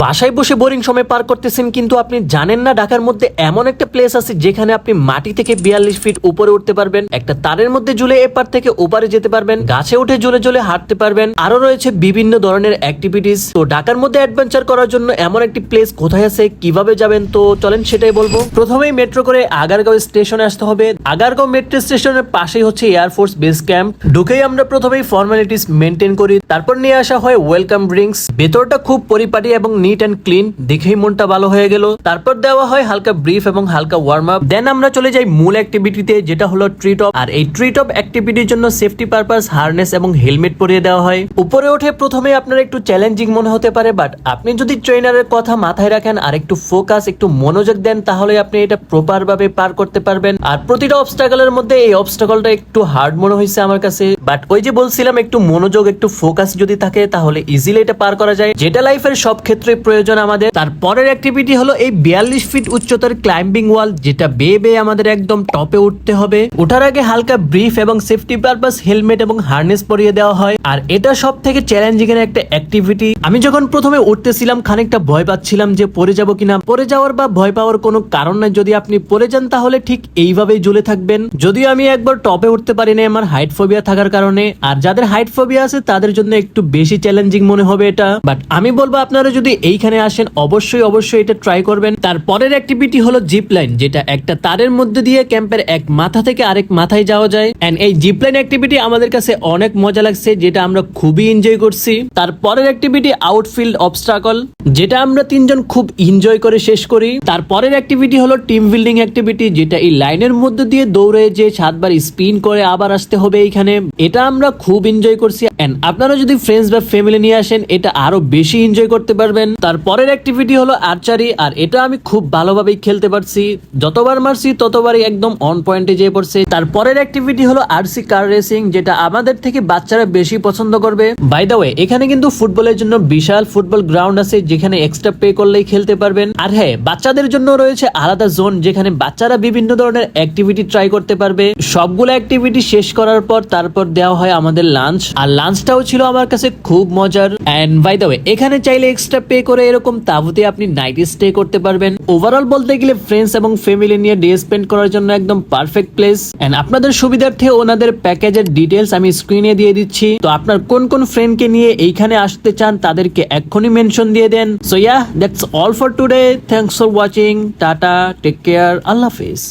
বাসায় বসে বোরিং সময় পার করতেছেন কিন্তু আপনি জানেন না ঢাকার মধ্যে এমন একটা প্লেস আছে যেখানে আপনি মাটি থেকে বিয়াল্লিশ ফিট উপরে উঠতে পারবেন, একটা তারের মধ্যে ঝুলে এপার থেকে ওপারে যেতে পারবেন, গাছে উঠে ঝুলে ঝুলে হাঁটতে পারবেন, আরও রয়েছে বিভিন্ন ধরনের অ্যাক্টিভিটিস তো ঢাকার মধ্যে অ্যাডভেঞ্চার করার জন্য এমন একটি প্লেস কোথায় আছে, কীভাবে যাবেন? তো চলেন সেটাই বলব। প্রথমেই মেট্রো করে আগারগাঁও স্টেশনে আসতে হবে। আগারগাঁও মেট্রো স্টেশনের পাশেই হচ্ছে এয়ারফোর্স বেস ক্যাম্প ঢুকেই আমরা প্রথমেই ফর্মালিটিস মেনটেন করি। তারপর নিয়ে আসা হয় ওয়েলকাম ড্রিঙ্কস ভেতরটা খুব পরিপাটি এবং নিট অ্যান্ড ক্লিন দেখেই মনটা ভালো হয়ে গেল। তারপর দেওয়া হয় হালকা ব্রিফ এবং হালকা ওয়ার্ম আপ দেন আমরা চলে যাই মূল অ্যাক্টিভিটিতে যেটা হলো ট্রি টপ আর এই ট্রি টপ অ্যাক্টিভিটির জন্য সেফটি পারপাস হারনেস এবং হেলমেট পরিয়ে দেওয়া হয়। উপরে উঠে প্রথমে আপনার একটু চ্যালেঞ্জিং মনে হতে পারে বাট আপনি যদি ট্রেনারের কথা মাথায় রাখেন আর একটু ফোকাস একটু মনোযোগ দেন, তাহলে আপনি এটা প্রপার ভাবে পার করতে পারবেন। আর প্রতিটা অবস্টাকলের মধ্যে এই অবস্টাকলটা একটু হার্ড মনে হয়েছে আমার কাছে। বাট ওই যে বলছিলাম, একটু মনোযোগ, একটু ফোকাস যদি থাকে, তাহলে ইজিলি এটা পার করা যায়। যেটা লাইফের সব ক্ষেত্রে প্রয়োজন আমাদের। তারপরের অ্যাক্টিভিটি হলো এই বিয়াল্লিশ ফিট উচ্চতার ক্লাইম্বিং ওয়াল যেটা বেয়ে বেয়ে আমাদের একদম টপে উঠতে হবে। ওঠার আগে হালকা ব্রিফ এবং সেফটি পারপাস হেলমেট এবং হার্নেস পরিয়ে দেওয়া হয়। আর এটা সব থেকে চ্যালেঞ্জিং এর একটা অ্যাক্টিভিটি আমি যখন প্রথমে উঠতেছিলাম, খানিকটা ভয় পাচ্ছিলাম যে পড়ে যাব কিনা। পড়ে যাওয়ার বা ভয় পাওয়ার কোনো কারণ নাই। যদি আপনি পড়ে যান, তাহলে ঠিক এইভাবেই ঝুলে থাকবেন। যদিও আমি একবার টপে উঠতে পারি পারিনি আমার হাইট ফোবিয়া থাকার কারণে। আর যাদের হাইট ফোবিয়া আছে, তাদের জন্য একটু বেশি চ্যালেঞ্জিং মনে হবে এটা। বাট আমি বলব, আপনারা যদি এইখানে আসেন, অবশ্যই অবশ্যই এটা ট্রাই করবেন। তারপরের অ্যাক্টিভিটি হলো জিপ লাইন যেটা একটা তারের মধ্যে দিয়ে ক্যাম্পের এক মাথা থেকে আরেক মাথায় যাওয়া যায়। এন্ড এই জিপ লাইন অ্যাক্টিভিটি আমাদের কাছে অনেক মজা লাগছে, যেটা আমরা খুবই এনজয় করছি। তারপরের অ্যাক্টিভিটি আউটফিল্ড অবস্ট্রাকল যেটা আমরা তিনজন খুব এনজয় করে শেষ করি। তারপরের অ্যাক্টিভিটি হলো টিম বিল্ডিং অ্যাক্টিভিটি যেটা এই লাইনের মধ্যে দিয়ে দৌড়ে যে সাতবার স্পিন করে আবার আসতে হবে এইখানে। এটা আমরা খুব এনজয় করছি। এন্ড আপনারা যদি ফ্রেন্ডস বা ফ্যামিলি নিয়ে আসেন, এটা আরও বেশি এনজয় করতে পারবেন। তারপরের অ্যাক্টিভিটি হলো আর্চারি আর এটা আমি খুব ভালোভাবেই খেলতে পারছি। যতবার মারছি, ততবারই একদম অন পয়েন্টে যেয়ে পড়ছে। তারপরের অ্যাক্টিভিটি হলো আরসি কার রেসিং যেটা আমাদের থেকে বাচ্চারা বেশি পছন্দ করবে। বাই দ্য ওয়ে এখানে কিন্তু ফুটবলের জন্য বিশাল ফুটবল গ্রাউন্ড আছে, যেখানে এক্সট্রা পে করলেই খেলতে পারবেন। আর হ্যাঁ বাচ্চাদের জন্য রয়েছে আলাদা জোন যেখানে বাচ্চারা বিভিন্ন ধরনের অ্যাক্টিভিটি ট্রাই করতে পারবে। সবগুলো অ্যাক্টিভিটি শেষ করার পর তারপর দেওয়া হয় আমাদের লাঞ্চ আর লাঞ্চটাও ছিল আমার কাছে খুব মজার। এন্ড বাই দ্য ওয়ে এখানে চাইলে এক্সট্রা পে করে এরকম তাবুতে আপনি নাইট স্টে করতে পারবেন। ওভারঅল বলতে গেলে ফ্রেন্ডস এবং ফ্যামিলি নিয়ে ডে স্পেন্ড করার জন্য একদম পারফেক্ট প্লেস এন্ড আপনাদের সুবিধার্থে ওনাদের প্যাকেজের ডিটেলস আমি স্ক্রিনে দিয়ে দিচ্ছি। তো আপনার কোন কোন ফ্রেন্ডকে নিয়ে এইখানে আসতে চান তাদেরকে এক্ষুনি মেনশন দিয়ে দেন। So yeah that's all for today thanks for watching tata take care Allah Hafiz.